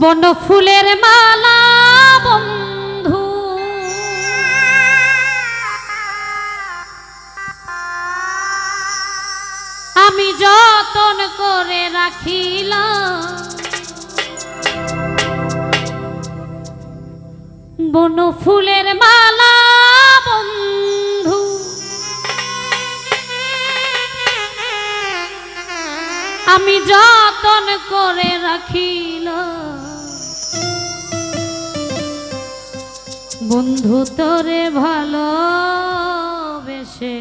বন ফুলের মালা, বন্ধু। আমি যতন করে রাখিলাম, বন ফুলের মালা, বন্ধু। আমি যতন করে রাখিলাম বন্ধু তোরে ভালো বেশে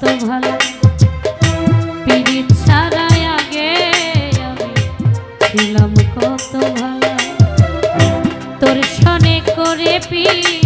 কত ভালো। পীড়িত সারাই আগে আমি ছিলাম কত ভালো। তোর সনে করে পীড়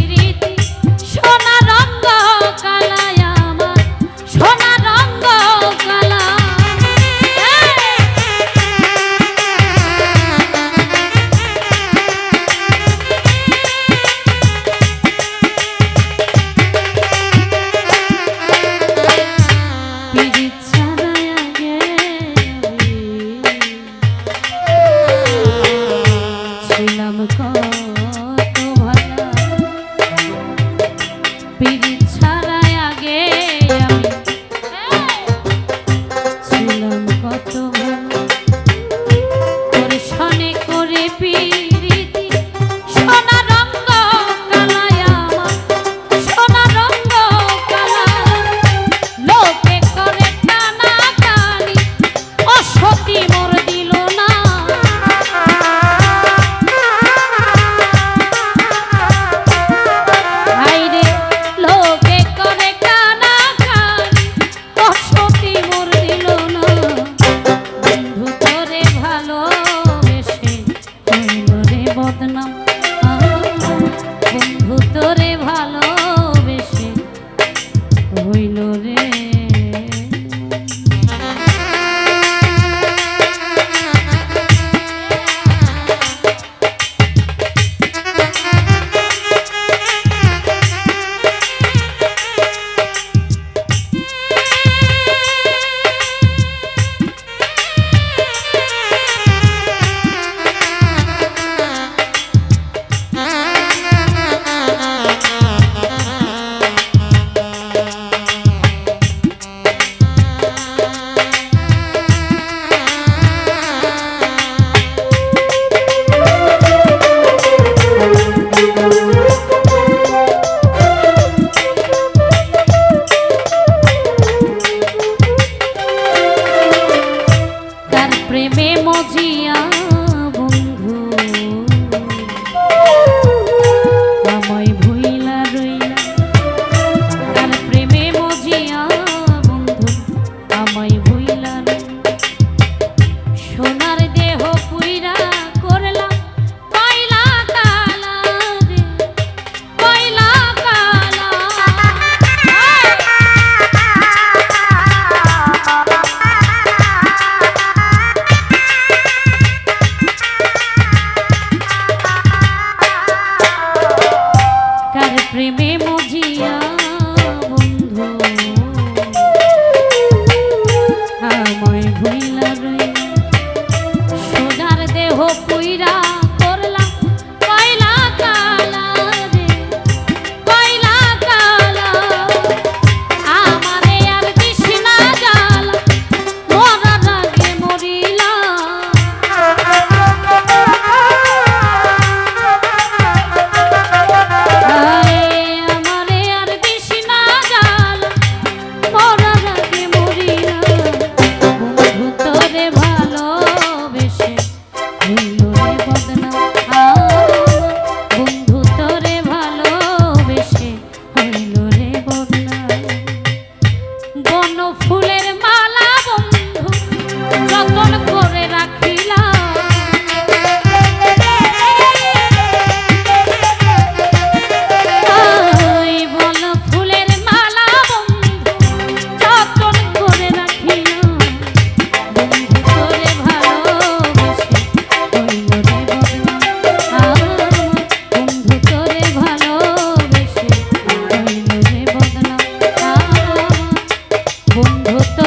প্রেমে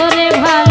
বন্ধু তোরে